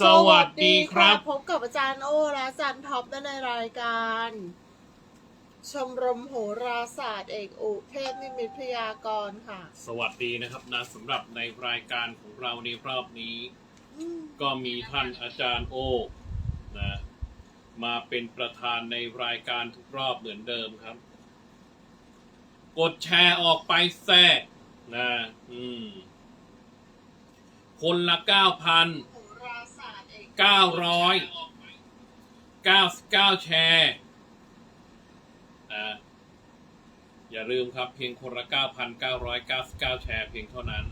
สวัสดีครับ พบกับอาจารย์โอและอาจารย์ท็อปในรายการ ชมรมโหราศาสตร์เอกอุเทพนิมิตพยากรณ์ค่ะ สวัสดีนะครับนะสำหรับในรายการของเราในรอบนี้อืมก็มีท่านอาจารย์โอนะมาเป็นประธานในรายการทุกรอบเหมือนเดิมครับ กดแชร์ออกไปแท้นะอืมคนละเก้าพัน เอกเก้าร้อยเก้าเก้าแชร์อ่าอย่าลืมครับ เพียงคนละเก้าพันเก้าร้อยเก้าสิบเก้าแชร์เพียงเท่านั้น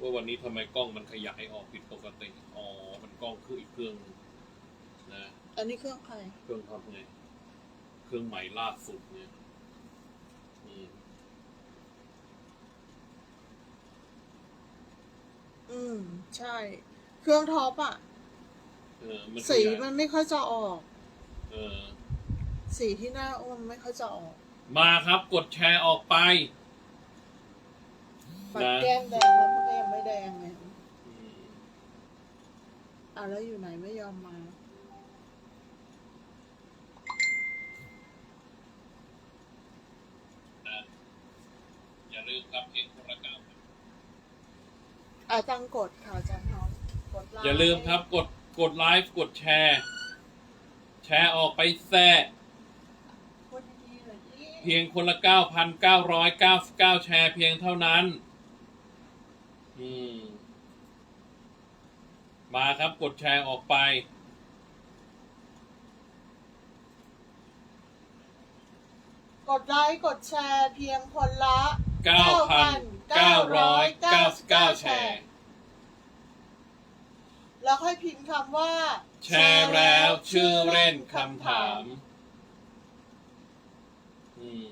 ว่าวันนี้ทำไมกล้องมันขยายออกผิดปกติ อ๋อ มันกล้องคืออีกเครื่องหนึ่งนะ อันนี้เครื่องใคร เครื่องท็อปไง เครื่องใหม่ล่าสุดเนี่ยอืมอืม ใช่ เครื่องท็อปอะเออมันขสียายมันไม่ค่อยจะออก เออ สีที่หน้ามันไม่ค่อยจะออกมาครับกดแชร์ออกไป ปัดนะ แก้มแดงแล้วมันก็ยังไม่แดงไงอืมอะแล้วอยู่ไหนไม่ยอมมา นะอย่าลืมครับเพียงคนละเก้าพันอาจารย์กดค่ะอาจารย์ท็ อย่าลืมครับกดกดไลฟ์กดแชร์ แชร์ออกไปแซ่เพียงคนละเก้าพันเก้าร้อยเก้าเก้าแชร์เพียงเท่านั้น อืม มาครับกดแชร์ออกไปกดไลค์กดแชร์เพียงคนละเก้าพันเก้าร้อยเก้าเก้าแชร์ แล้วค่อยพิมพ์คำว่า แชร์แล้วชื่อเล่นคำถาม อืม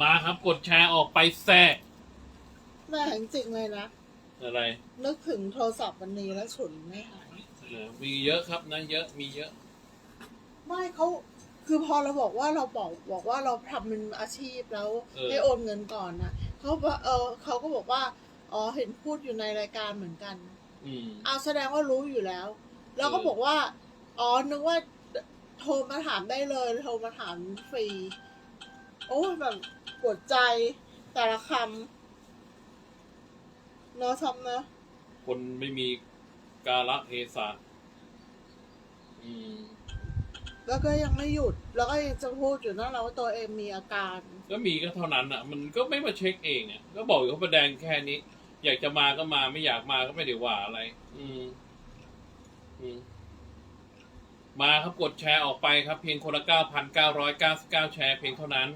มาครับกดแชร์ออกไปแซ่แม่จริงๆเลยนะ อะไรนึกถึงโทรศัพท์วันนี้แล้วฉุนไม่หายเออมีเยอะครับนะเยอะมีเยอะ ไม่เขาคือพอเราบอกว่าเราบอกบอกว่าเราทำเป็นอาชีพแล้วเออ ให้โอนเงินก่อนนะเขาบอกเออเขาก็บอกว่าอ๋อเห็นพูดอยู่ในรายการเหมือนกัน อืม เอาแสดงว่ารู้อยู่แล้ว แล้วก็เออ บอกว่า อ๋อ นึกว่า โทรมาถามได้เลย โทรมาถามฟรี โอ้ยแบบ ปวดใจ แต่ละคำเนาะทำนะ คนไม่มีกาลเทศะอืมแล้วก็ยังไม่หยุด แล้วก็ยังจะพูดอยู่นั่นแหละว่าตัวเองมีอาการ ก็มีก็เท่านั้นอะ มันก็ไม่มาเช็คเองอะก็บอกอยู่เขาประแดงแค่นี้ อยากจะมาก็มาไม่อยากมาก็ไม่ได้ว่าอะไร อืม อืม มาครับกดแชร์ออกไปครับ เพียงคนละเก้าพันเก้าร้อยเก้าสิบเก้าแชร์เพียงเท่านั้น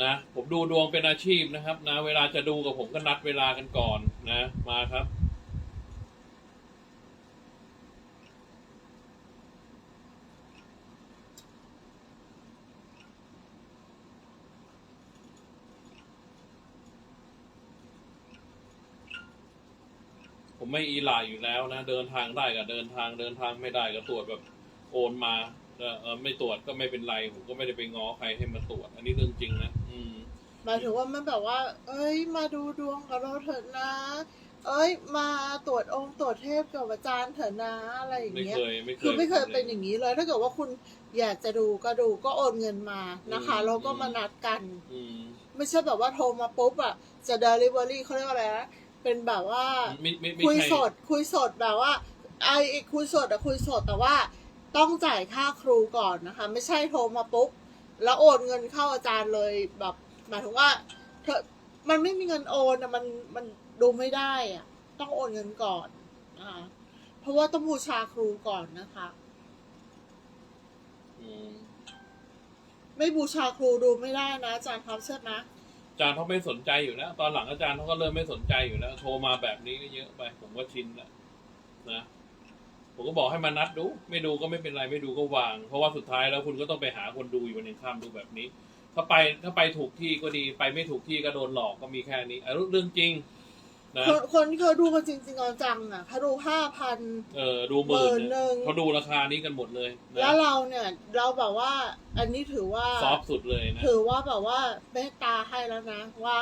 นะผมดูดวงเป็นอาชีพนะครับ นะ เวลาจะดูกับผมก็นัดเวลากันก่อนนะ มาครับ ผมไม่อีหลายอยู่แล้วนะ เดินทางได้ก็เดินทางเดินทางไม่ได้ก็ตรวจแบบโอนมาเออไม่ตรวจก็ไม่เป็นไร ผมก็ไม่ได้ไปง้อใครให้มาตรวจ อันนี้เรื่องจริงนะ หมายถึงว่ามันแบบว่า เอ้ย มาดูดวงกับเราเถอะนะ เอ้ย มาตรวจองค์ตรวจเทพกับอาจารย์เถอะนะอะไรอย่างไม่เงี้ย เคยไม่เคย คือไม่เคยเป็นอย่างนี้เลย ถ้าเกิดว่าคุณอยากจะดูก็ดูก็โอนเงินมานะคะอืม แล้วก็มานัดกัน อืมไม่ใช่แบบว่าโทรมาปุ๊บอะ จะ delivery เขาเรียกว่าอะไรนะเป็นแบบว่า ไม่ไม่ไม่คุยใช่สด คุยสดแบบว่าไอ้ไอ้คุยสดอะคุยสดแต่ว่าต้องจ่ายค่าครูก่อนนะคะ ไม่ใช่โทรมาปุ๊บ แล้วโอนเงินเข้าอาจารย์เลยแบบหมายถึงว่าเธอมันไม่มีเงินโอนอะมันมันดูไม่ได้อะต้องโอนเงินก่อนนะคะเพราะว่าต้องบูชาครูก่อนนะคะ อืมไม่บูชาครูดูไม่ได้นะอาจารย์ครับใช่ไหมอาจารย์เขาไม่สนใจอยู่แล้วตอนหลังอาจารย์เขาก็เริ่มไม่สนใจอยู่แล้วโทรมาแบบนี้ก็เยอะไปผมก็ชินแล้วนะ ผมก็บอกให้มานัดดู ไม่ดูก็ไม่เป็นไรไม่ดูก็วาง เพราะว่าสุดท้ายแล้วคุณก็ต้องไปหาคนดูอยู่วันหนึ่งข้ามดูแบบนี้ ถ้าไปถ้าไปถูกที่ก็ดีไปไม่ถูกที่ก็โดนหลอกก็มีแค่นี้อันนี้เรื่องจริงนะคนคนที่เขาดูกันจริงๆเอาจังอะเขาดูห้าพันเออดูหมื่นหมื่นหนึ่เนี่ยงเขาดูราคานี้กันหมดเลยนะแล้วเราเนี่ย เราแบบว่า อันนี้ถือว่าซอฟต์สุดเลยนะถือว่าแบบว่าเมตตาให้แล้วนะว่า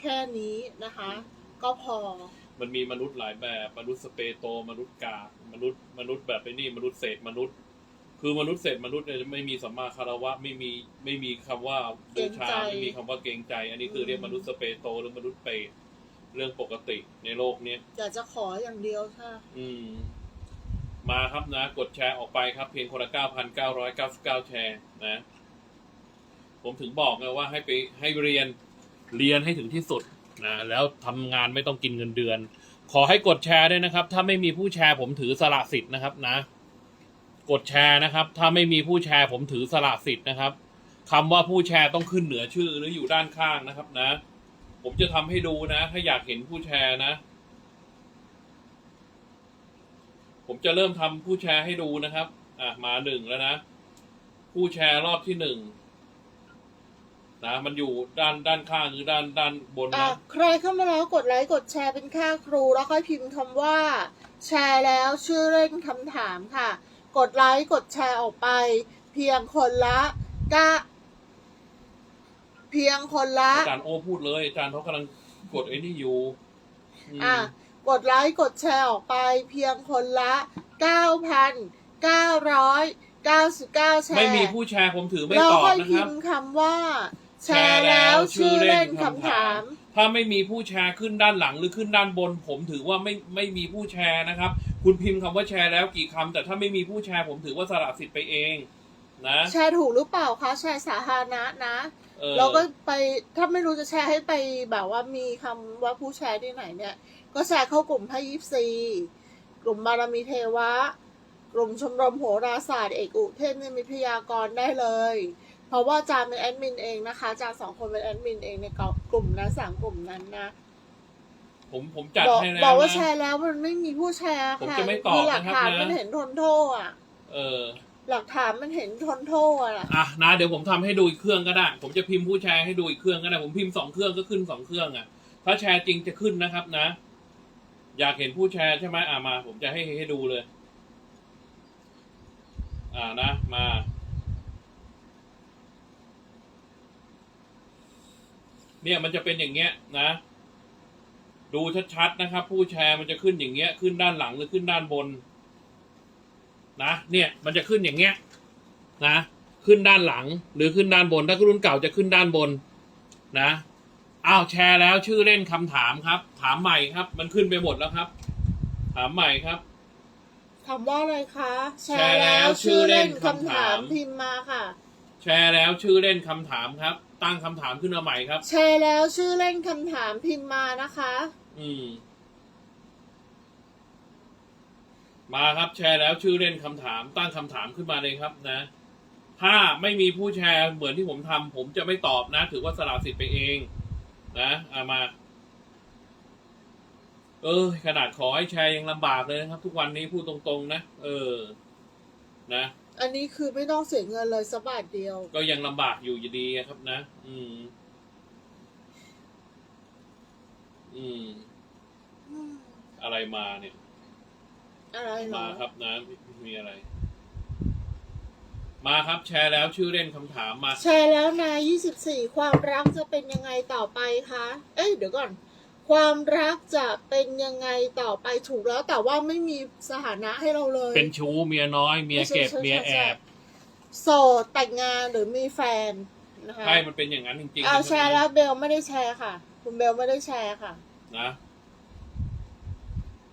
แค่นี้นะคะ ก็พอ มันมีมนุษย์หลายแบบ มนุษย์สเปโต มนุษย์กากมนุษย์ มนุษย์แบบไอ้นี่ มนุษย์เศษมนุษย์ คือมนุษย์เศษมนุษย์เนี่ยไม่มีสัมมาคารวะไม่มีไม่มีคำว่าบูชาเกรงใจไม่มีคำว่าเกรงใจ อันนี้คือเรียกมนุษย์สเปโตหรือมนุษย์เปรตเรื่องปกติในโลกเนี้ยอยากจะขออย่างเดียวค่ะ อืม มาครับนะ กดแชร์ออกไปครับ เพียงคนละเก้าพันเก้าร้อยเก้าสิบเก้าแชร์นะ ผมถึงบอกไงว่าให้ไปให้เรียนเรียนให้ถึงที่สุด นะแล้วทำงานไม่ต้องกินเงินเดือน ขอให้กดแชร์ด้วยนะครับ ถ้าไม่มีผู้แชร์ผมถือสละสิทธิ์นะครับนะ กดแชร์นะครับ ถ้าไม่มีผู้แชร์ผมถือสละสิทธิ์นะครับคำว่าผู้แชร์ต้องขึ้นเหนือชื่อหรืออยู่ด้านข้างนะครับนะ ผมจะทำให้ดูนะ ถ้าอยากเห็นผู้แชร์นะ ผมจะเริ่มทำผู้แชร์ให้ดูนะครับ อะมาหนึ่งแล้วนะ ผู้แชร์รอบที่หนึ่ง นะ มันอยู่ด้านด้านข้างหรือด้านด้านบนอะนะใครเข้ามาแล้วกดไลค์กดแชร์เป็นค่าครูแล้วค่อยพิมพ์คำว่า แชร์แล้วชื่อเล่นคำถามค่ะ กดไลค์กดแชร์ออกไป เพียงคนละกะเพียงคนละ อาจารย์โอพูดเลยอาจารย์เขากำลังกดไอ้นี่อยู่มอะกดไลค์กดแชร์ออกไปเพียงคนละ 9,999 แชร์ไม่มีผู้แชร์ผมถือไม่แล้วตอบค่อยนะคพิรับ มพ์คำว่า แชร์แล้วชื่อเล่นคำถาม ถ้าไม่มีผู้แชร์ขึ้นด้านหลังหรือขึ้นด้านบน ผมถือว่าไม่ไม่มีผู้แชร์นะครับ คุณพิมพ์คำว่าแชร์แล้วกี่คำแต่ถ้าไม่มีผู้แชร์ผมถือว่าสละสิทธิ์ไปเองนะแชร์ถูกหรือเปล่าคะแชร์สาธารณะนะเออเราก็ไปถ้าไม่รู้จะแชร์ให้ไปแบบว่ามีคำว่าผู้แชร์ที่ไหนเนี่ย ก็แชร์เข้ากลุ่มพระยิปซีกลุ่มบารมีเทวะ กลุ่มชมรมโหราศาสตร์เอกอุเทพนิมิตพยากรณ์ได้เลย เพราะว่าอาจารย์เป็นแอดมินเองนะคะอาจารย์สองคนเป็นแอดมินเองในกลุ่มนั้นสามกลุ่มนั้นนะผมผมจัดบอกให้แล้วบอกว่านะแชร์แล้วมันไม่มีผู้แชร์ผมค่ะจะไม่ตอบคือหลักนะครับฐานนะ มันเห็นทนโทษอะ เออ หลักฐานมันเห็นทนโทษอะ อะนะเดี๋ยวผมทำให้ดูอีกเครื่องก็ได้ ผมจะพิมพ์ผู้แชร์ให้ดูอีกเครื่องก็ได้ ผมพิมพ์สองเครื่องก็ขึ้นสองเครื่องอะ ถ้าแชร์จริงจะขึ้นนะครับนะ อยากเห็นผู้แชร์ใช่ไหมอะมา ผมจะให้ให้ดูเลย อ่านะ มา เนี่ยมันจะเป็นอย่างเงี้ยนะ ดูชัดๆนะครับ ผู้แชร์มันจะขึ้นอย่างเงี้ย ขึ้นด้านหลังหรือขึ้นด้านบน นะ เนี่ยมันจะขึ้นอย่างเงี้ย นะ ขึ้นด้านหลังหรือขึ้นด้านบน ถ้ารุ่นเก่าจะขึ้นด้านบน นะอ้าวแชร์แล้วชื่อเล่นคำถามครับ ถามใหม่ครับ มันขึ้นไปหมดแล้วครับ ถามใหม่ครับคำว่าอะไรคะ แชร์แล้วชื่อเล่นคำถามพิมพ์มาค่ะ แชร์แล้วชื่อเล่นคำถามครับ ตั้งคำถามขึ้นมาใหม่ครับ แชร์แล้วชื่อเล่นคำถามพิมพ์มานะคะ อืม มาครับแชร์แล้วชื่อเล่นคำถาม ตั้งคำถามขึ้นมาเลยครับนะ ถ้าไม่มีผู้แชร์เหมือนที่ผมทำผมจะไม่ตอบนะ ถือว่าสละสิทธิ์ไปเอง นะเอามา เออ ขนาดขอให้แชร์ยังลำบากเลยนะครับ ทุกวันนี้พูดตรงๆนะ เออ นะ อันนี้คือไม่ต้องเสียเงินเลยสักบาทเดียว ก็ยังลำบากอยู่อยู่ดีอะครับนะ อืม อืมอะไรมาเนี่ย อะไรเหรมาอครับนะมีมีอะไร มาครับแชร์แล้วชื่อเล่นคำถามมา แชร์แล้วนะ24 ความรักจะเป็นยังไงต่อไปคะ เอ้ยเดี๋ยวก่อน ความรักจะเป็นยังไงต่อไปถูกแล้ว แต่ว่าไม่มีสถานะให้เราเลย เป็นชู้เมียน้อยเมียเก็บใช่ใช่เมียใช่แอใช่บโสดแต่งงานหรือมีแฟนนะคะใช่มันเป็นอย่างนั้นจริงๆเอานะแชร์แล้วเบลไม่ได้แชร์ค่ะ คุณเบลไม่ได้แชร์ค่ะ นะ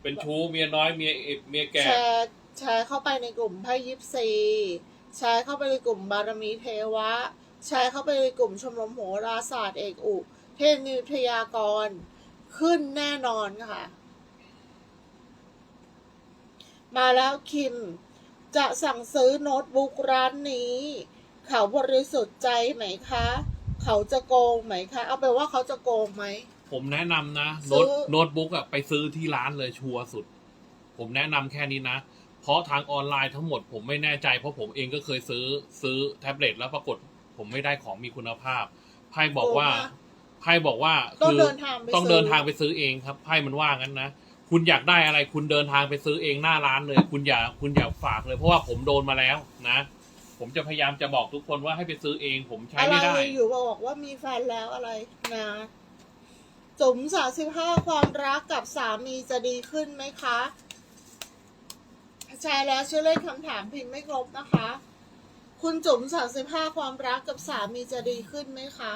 เป็นชู้เมียน้อยเมียเอบเมียแก่แชร์แชร์เข้าไปในกลุ่มไพ่ยิปซีแชร์เข้าไปในกลุ่มบารมีเทวะแชร์เข้าไปในกลุ่มชมรมโหราศาสตร์เอกอุ เทพนิวทยากร ขึ้นแน่นอนค่ะ มาแล้วคิม จะสั่งซื้อโน้ตบุ๊กร้านนี้ เขาบริสุทธิ์ใจไหมคะ เขาจะโกงไหมคะ เอาไปนว่าเขาจะโกงไหม ผมแนะนำนะซื้โน้อ ตโน้ตบุ๊กอะไปซื้อที่ร้านเลยชัวร์สุด ผมแนะนำแค่นี้นะ เพราะทางออนไลน์ทั้งหมดผมไม่แน่ใจ เพราะผมเองก็เคยซื้อซื้อแท็บเล็ตแล้วปรากฏ ผมไม่ได้ของมีคุณภาพไพ่บอกว่าโกงนะ ไพ่บอกว่าต้องคือเดินทางไปต้องซื้อเดินทางไปซื้อเองครับไพ่มันว่างั้นนะคุณอยากได้อะไรคุณเดินทางไปซื้อเองหน้าร้านเลย คุณอย่าคุณอย่าฝากเลย เพราะว่าผมโดนมาแล้วนะ ผมจะพยายามจะบอกทุกคนว่าให้ไปซื้อเอง ผมใช้อะไรไม่ได้อยู่บอกว่ามีแฟนแล้วอะไรนะจุ๋มสาสิบห้าความรักกับสามีจะดีขึ้นไหมคะใช่แล้วช่วยเล่นคำถามพิมพ์ไม่ครบนะคะ คุณจุ๋มสาสิบห้าความรักกับสามีจะดีขึ้นไหมคะ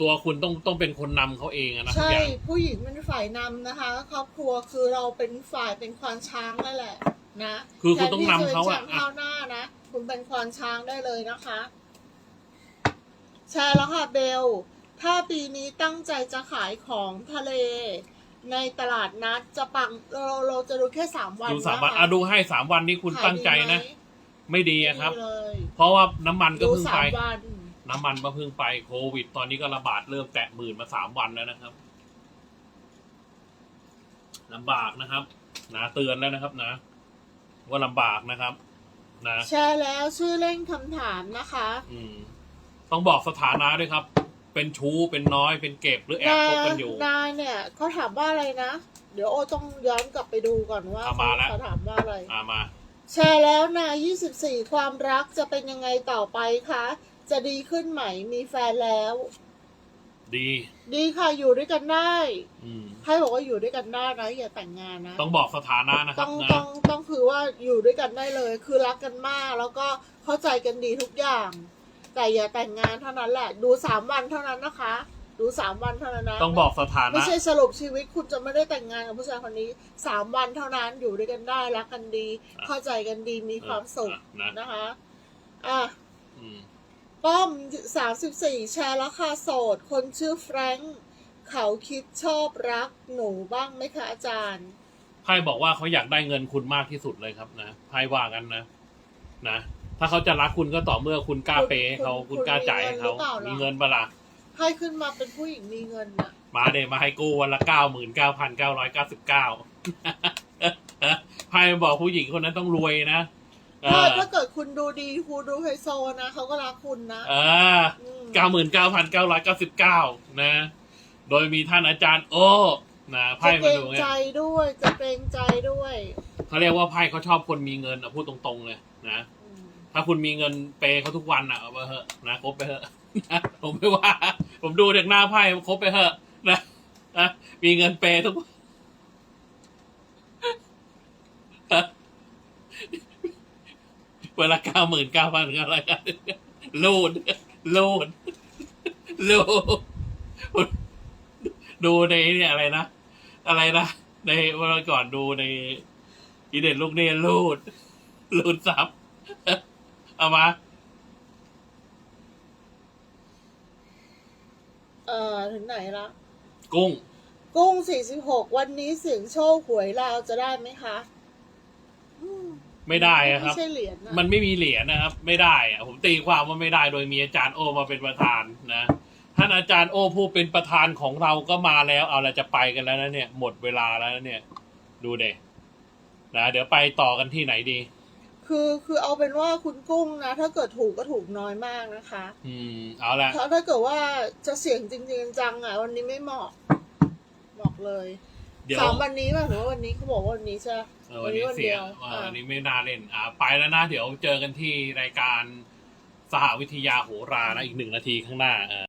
ตัวคุณต้องต้องเป็นคนนำเขาเองอะนะทุกใช่อย่างผู้หญิงเป็นฝ่ายนำนะคะครอบครัวคือเราเป็นฝ่ายเป็นควานช้างนั่นแหละนะคือคุณต้องนำเขาแทอะนที่จะเป็นช้างเท้าหน้านะคุณเป็นควานช้างได้เลยนะคะใช่แล้วค่ะเบล ถ้าปีนี้ตั้งใจจะขายของทะเล ในตลาดนัดจะปังเราเราจะดูแค่สามวันดูสามวันนะคะอะดูให้สามวันนี้คุณขายตั้งใจนะ ดีไหมไม่ดีอะครับดีเลยเพราะว่าน้ำมันก็ดูเพิ่งสาไป มวัน น้ำมันก็เพิ่งไปโควิด ตอนนี้ก็ระบาดเริ่มแตะหมื่นมาสามวันแล้วนะครับลำบากนะครับนะเตือนแล้วนะครับนะ ว่าลำบากนะครับ นะใช่แล้วชื่อเล่นคำถามนะคะ อืม ต้องบอกสถานะด้วยครับ เป็นชู้เป็นน้อยเป็นเก็บหรือแอบคบกันอยู่ นายเนี่ยเขาถามว่าอะไรนะ เดี๋ยวโอต้องย้อนกลับไปดูก่อนว่าเอามาแล้ว เขาถามว่าอะไร อ่ามา แชร์แล้วนะ24 ความรักจะเป็นยังไงต่อไปคะ จะดีขึ้นไหมมีแฟนแล้ว ดี ดีค่ะอยู่ด้วยกันได้อืม ให้บอกว่าอยู่ด้วยกันได้นะอย่าแต่งงานนะ ต้องบอกสถานะนะครัต้บองนะต้องต้องคือว่าอยู่ด้วยกันได้เลย คือรักกันมาก แล้วก็เข้าใจกันดีทุกอย่าง แต่อย่าแต่งงานเท่านั้นแหละ ดูสามวันเท่านั้นนะคะ ดูสามวันเท่านั้นนะต้องบอกสถาไม่นะ ใช่สรุปชีวิตคุณจะไม่ได้แต่งงานกับผู้ชายคนนี้สามวันเท่านั้นอยู่ด้วยกันได้รักกันดี อะเข้าใจกันดีมีความสุขอะนะ นะคะอะอืม ป้อมสามสิบสี่แชร์ราคาโสด คนชื่อแฟรงค์เขาคิดชอบรักหนูบ้างไหมคะอาจารย์ ไพ่บอกว่าเขาอยากได้เงินคุณมากที่สุดเลยครับนะไพ่ว่ากันนะ นะ ถ้าเขาจะรักคุณก็ต่อเมื่อคุณกล้าเปย์ให้เขาคุณคุณกล้าจ่ายให้เขาคุณมีมีเงิเงินนหรือเปล่าปะล่ะให้ขึ้นมาเป็นผู้หญิงมีเงินน่ะมาเดมาให้กู้วันละเก้าหมื่นเก้าพันเก้าร้อยเก้าสิบเก้าไพ่บอกผู้หญิงคนนั้นต้องรวยนะเอ ถ้าอถ้าเกิดคุณดูดีคุณดูไฮโซนะเขาก็รักคุณนะเออมเก้าหมื่นเก้าพันเก้าร้อยเก้าสิบเก้านะ โดยมีท่านอาจารย์ โอ้นะไพ่จะเกมารงดูไงใจด้วยจะเกรงใจด้วยเขาเรียกว่าไพ่เขาชอบคนมีเงินอะพูดตรงๆเลยนะอืมถ้าคุณมีเงินเปย์เขาทุกวันอะเอาไปเถอะนะคบไปเถอะนะผมไม่ว่า ผมดูจากหน้าไพ่คบไปเถอะนะนะมีเงินเปย์ทุกวัน เวลาเก้าหมื่นเก้าพันอะไรกันลูดลูดลูดดูในเนี่ยอะไรนะ อะไรนะ ในวันก่อนดูในอีเด็ดลูกเนี่ยลูดลูดซับเอามา เออถึงไหนละกุ้ง กุ้ง46วันนี้เสียงโชคหวยลาวจะได้ไหมคะ อืม ไม่ได้อะครับ ไม่ใช่เหรียญนะมันไม่มีเหรียญนะครับ ไม่ได้อะผมตีความว่าไม่ได้โดยมีอาจารย์โอมาเป็นประธานนะท่านอาจารย์โอผู้เป็นประธานของเราก็มาแล้ว เอาเราจะไปกันแล้วนะเนี่ย หมดเวลาแล้วนะเนี่ย ดูเด็นะเดี๋ยวไปต่อกันที่ไหนดี คือคือเอาเป็นว่าคุณกุ้งนะ ถ้าเกิดถูกก็ถูกน้อยมากนะคะอืม เอาละถ้าถ้าเกิดว่าจะเสี่ยงจริงๆจังๆอะวันนี้ไม่เหมาะบอกเลยเดี๋ยวสามวันนี้ป่ะหรือว่าวันนี้เขาบอกว่าวันนี้ใช่ไหม เออวันนี้เสียวันเดียวเอออ่าวันนี้ไม่น่าเล่นอ่าไปแล้วนะ เดี๋ยวเจอกันที่รายการสหวิทยาโหรานะอีกหนึ่งนาทีข้างหน้าเออ